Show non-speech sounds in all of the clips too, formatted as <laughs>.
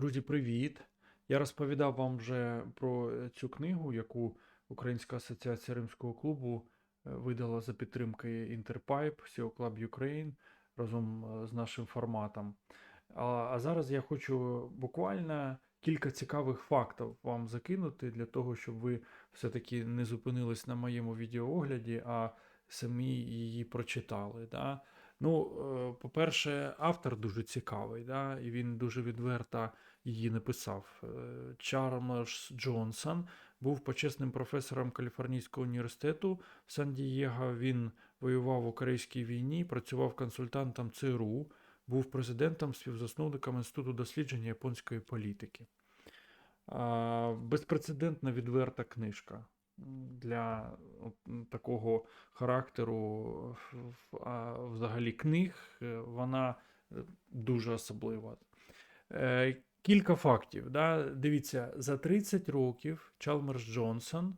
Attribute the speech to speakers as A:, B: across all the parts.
A: Друзі, привіт! Я розповідав вам вже про цю книгу, яку Українська асоціація Римського клубу е, видала за підтримки Інтерпайп, SEO Club Ukraine разом е, з нашим форматом. А, а зараз я хочу буквально кілька цікавих фактів вам закинути для того, щоб ви все-таки не зупинились на моєму відеоогляді, а самі її прочитали. Да? Ну, е, по-перше, автор дуже цікавий, да? і він дуже відверто її написав. Е, Чарльз Джонсон був почесним професором Каліфорнійського університету в Сан-Дієго. Він воював у Корейській війні, працював консультантом ЦРУ, був президентом, співзасновником Інституту дослідження японської політики. А, Безпрецедентна відверта книжка для такого характеру взагалі книг. е, Вона е, дуже особлива. Кілька фактів. Да? Дивіться, за 30 років Чалмерс Джонсон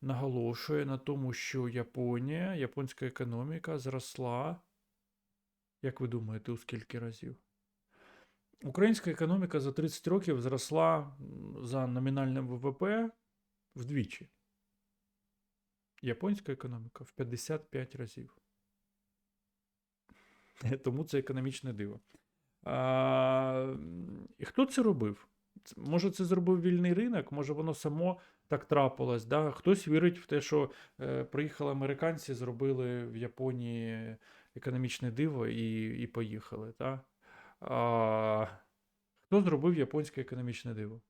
A: наголошує на тому, що Японія, японська економіка зросла. Як ви думаєте, у скільки разів? Українська економіка за 30 років зросла за номінальним ВВП вдвічі. Японська економіка в 55 разів. Тому це економічне диво. І хто це робив? Може, це зробив вільний ринок, може, воно само так трапилось. Да? Хтось вірить в те, що е, приїхали американці, зробили в Японії економічне диво і, і поїхали. Да? А, хто зробив японське економічне диво?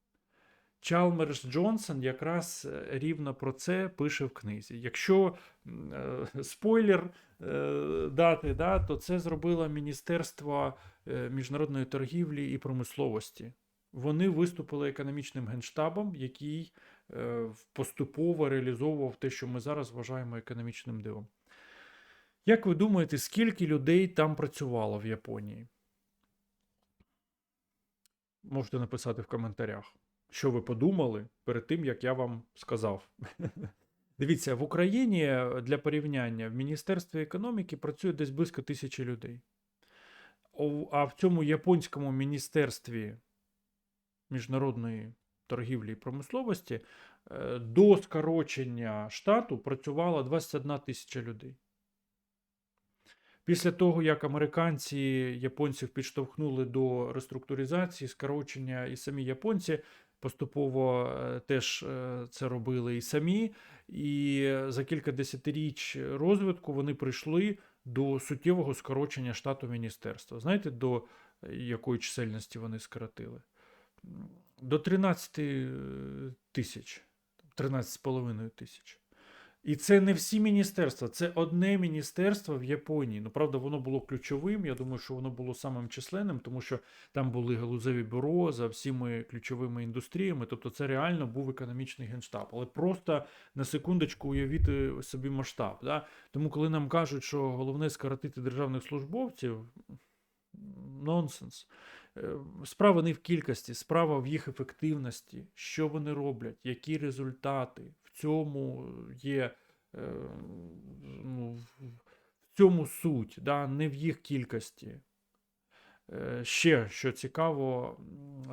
A: Чалмерс Джонсон якраз е, рівно про це пише в книзі. Якщо е, спойлер е, дати, да, то це зробило Міністерство е, міжнародної торгівлі і промисловості. Вони виступили економічним генштабом, який е, поступово реалізовував те, що ми зараз вважаємо економічним дивом. Як ви думаєте, скільки людей там працювало в Японії? Можете написати в коментарях, що ви подумали перед тим, як я вам сказав. <laughs> Дивіться, в Україні е, для порівняння в Міністерстві економіки працює десь близько тисячі людей. А в цьому японському міністерстві міжнародної торгівлі і промисловості е, до скорочення штату працювало 21 тисяча людей. Після того, як американці японців підштовхнули до реструктуризації, скорочення, і самі японці поступово е, теж е, це робили і самі, і за кілька десятиріч розвитку вони прийшли до суттєвого скорочення штату міністерства. Знаєте, до е, якої чисельності вони скоротили? До 13 тисяч, 13,5 тисяч. І це не всі міністерства, це одне міністерство в Японії. Ну, правда, воно було ключовим. Я думаю, що воно було самим численним, тому що там були галузеві бюро за всіми ключовими індустріями. Тобто, це реально був економічний генштаб. Але просто на секундочку уявіть собі масштаб. Да? Тому, коли нам кажуть, що головне скоротити державних службовців, нонсенс. Е, Справа не в кількості, справа в їх ефективності, що вони роблять, які результати. Цьому є е, ну, в цьому суть, да, не в їх кількості. Е, Ще що цікаво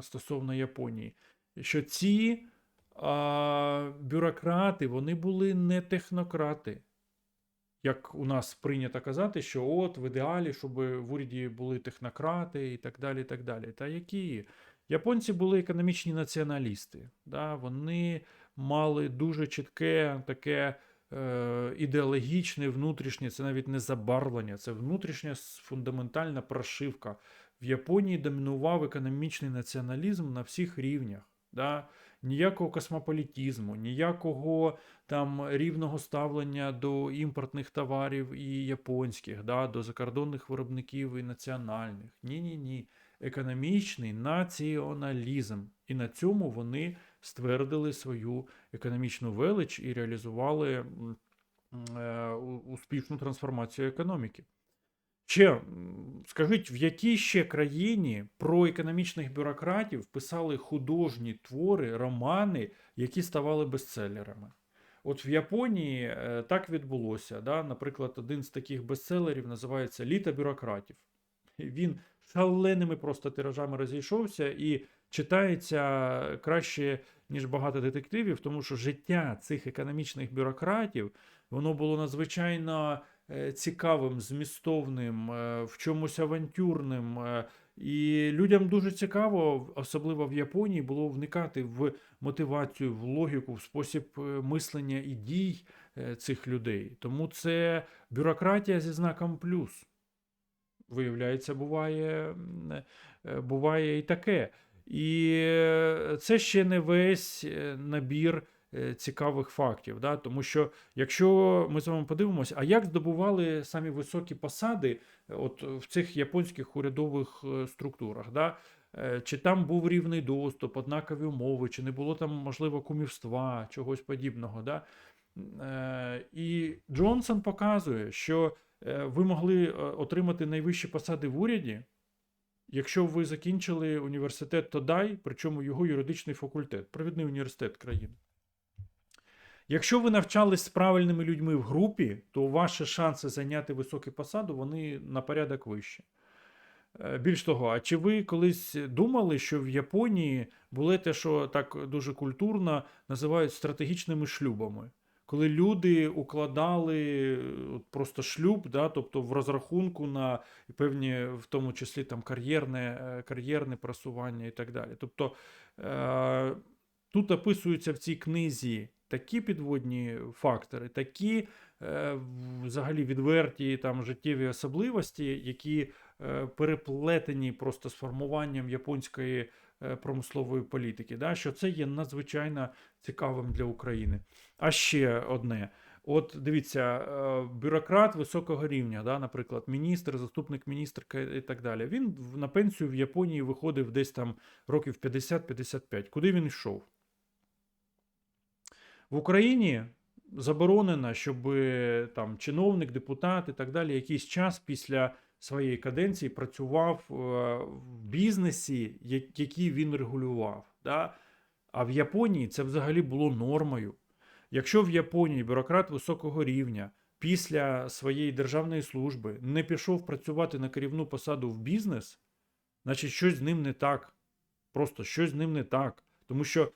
A: стосовно Японії, що ці а, бюрократи вони були не технократи як у нас прийнято казати, що от в ідеалі, щоб в уряді були технократи і так далі. так далі. Та які? Японці були економічні націоналісти. Да? Вони мали дуже чітке таке е, ідеологічне, внутрішнє, це навіть не забарвлення, це внутрішня фундаментальна прошивка. В Японії домінував економічний націоналізм на всіх рівнях. Да? Ніякого космополітізму, ніякого там рівного ставлення до імпортних товарів і японських, да, до закордонних виробників і національних. Ні, ні, ні. Економічний націоналізм. І на цьому вони ствердили свою економічну велич і реалізували е, успішну трансформацію економіки. Ще скажіть, в якій ще країні про економічних бюрократів писали художні твори, романи, які ставали бестселерами? От в Японії е, так відбулося. Да? Наприклад, один з таких бестселерів називається Літо бюрократів. Він шаленими просто тиражами розійшовся і читається краще, ніж багато детективів, тому що життя цих економічних бюрократів воно було надзвичайно е, цікавим, змістовним, е, в чомусь авантюрним. е, І людям дуже цікаво, особливо в Японії, було вникати в мотивацію, в логіку, в спосіб мислення і дій цих людей. Тому це бюрократія зі знаком плюс. Виявляється, буває, буває і таке. І е, це ще не весь е, набір е, цікавих фактів. Да? Тому що, якщо ми з вами подивимося, а як здобували самі високі посади от в цих японських урядових структурах? Да? Чи там був рівний доступ, однакові умови, чи не було там, можливо, кумівства, чогось подібного. Да? І Джонсон показує, що ви могли отримати найвищі посади в уряді, якщо ви закінчили університет Тодай, причому його юридичний факультет, провідний університет країни. Якщо ви навчались з правильними людьми в групі, то ваші шанси зайняти високу посаду вони на порядок вищі. Е, Більш того, а чи ви колись думали, що в Японії було те, що так дуже культурно називають стратегічними шлюбами? Коли люди укладали е, просто шлюб, да, тобто в розрахунку на певні, в тому числі там кар'єрне, е, кар'єрне просування і так далі. Тобто е, тут описуються в цій книзі такі підводні фактори, такі е, взагалі відверті там життєві особливості, які е, переплетені просто з формуванням японської промислової політики, да, що це є надзвичайно цікавим для України. А ще одне. От дивіться, е, бюрократ високого рівня, да, наприклад, міністр, заступник міністра і так далі. Він на пенсію в Японії виходив десь там років 50-55. Куди він йшов? В Україні заборонено, щоб е, там чиновник, депутат і так далі якийсь час після своєї каденції працював е, в бізнесі, який він регулював. Да? А в Японії це взагалі було нормою. Якщо в Японії бюрократ високого рівня після своєї державної служби не пішов працювати на керівну посаду в бізнес, значить щось з ним не так. Просто щось з ним не так. Тому що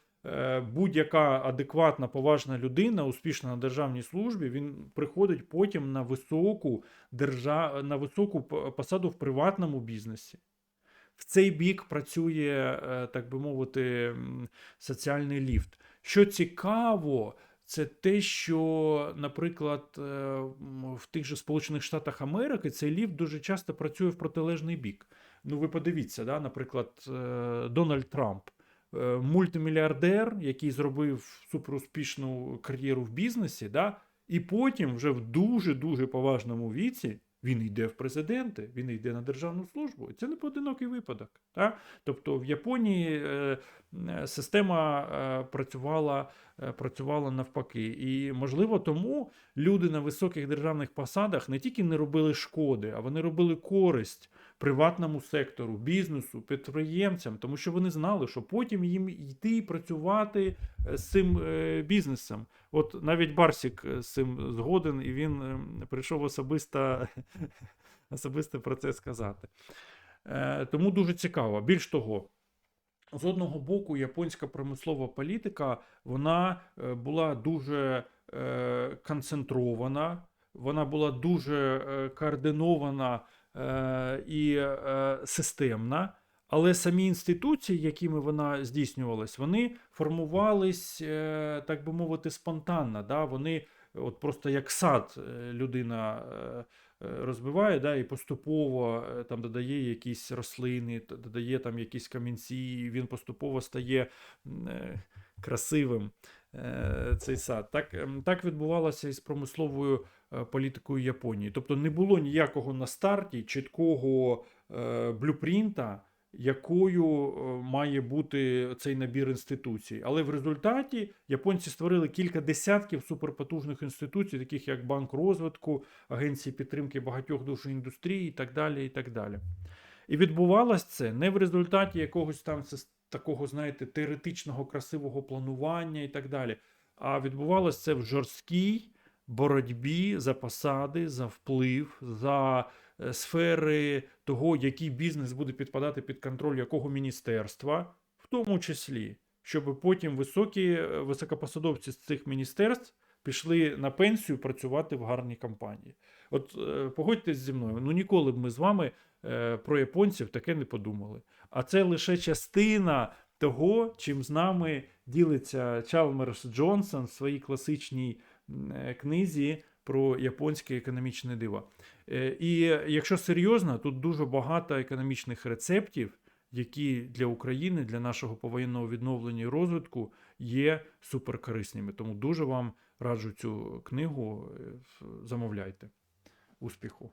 A: будь-яка адекватна, поважна людина, успішна на державній службі, він приходить потім на високу, держа... на високу посаду в приватному бізнесі. В цей бік працює, е, так би мовити, соціальний ліфт. Що цікаво, це те, що, наприклад, е, в тих же Сполучених Штатах Америки цей ліфт дуже часто працює в протилежний бік. Ну, ви подивіться, да, наприклад, е, Дональд Трамп, е, мультимільярдер, який зробив суперуспішну кар'єру в бізнесі, да, і потім вже в дуже-дуже поважному віці він йде в президенти, він йде на державну службу. Це не поодинокий випадок. Да? Тобто в Японії е, е, система е, працювала, е, працювала навпаки. І, можливо, тому люди на високих державних посадах не тільки не робили шкоди, а вони робили користь приватному сектору, бізнесу, підприємцям, тому що вони знали, що потім їм йти працювати е, з цим е, бізнесом. От навіть Барсік е, з цим згоден, і він е, прийшов особисто, <laughs> особисто про це сказати. Е, Тому дуже цікаво. Більш того, з одного боку, японська промислова політика вона е, була дуже е, концентрована, вона була дуже е, координована і системна. Але самі інституції, якими вона здійснювалась, вони формувались, так би мовити, спонтанно. Да? Вони от просто як сад людина розбиває, да, і поступово е, там додає якісь рослини, додає там якісь камінці, і він поступово стає е, красивим. е, Цей сад. Так, ем, так відбувалося і з промисловою е, політикою Японії. Тобто не було ніякого на старті чіткого е, блюпринта, якою е, має бути цей набір інституцій. Але в результаті японці створили кілька десятків суперпотужних інституцій, таких як Банк розвитку, Агенції підтримки багатьох дуже індустрій і так далі. І так далі. І відбувалось це не в результаті якогось там такого, знаєте, теоретичного красивого планування і так далі. А відбувалось це в жорсткій боротьбі за посади, за вплив, за сфери того, який бізнес буде підпадати під контроль якого міністерства, в тому числі, щоб потім високі е, високопосадовці з цих міністерств пішли на пенсію працювати в гарній компанії. От е, погодьтесь зі мною, ну ніколи б ми з вами е, про японців таке не подумали. А це лише частина того, чим з нами ділиться Чалмерс Джонсон в своїй класичній е, книзі про японське економічне диво. Е, І якщо серйозно, тут дуже багато економічних рецептів, які для України, для нашого повоєнного відновлення і розвитку є суперкорисними. Тому дуже вам раджу цю книгу. е, Замовляйте. Успіху!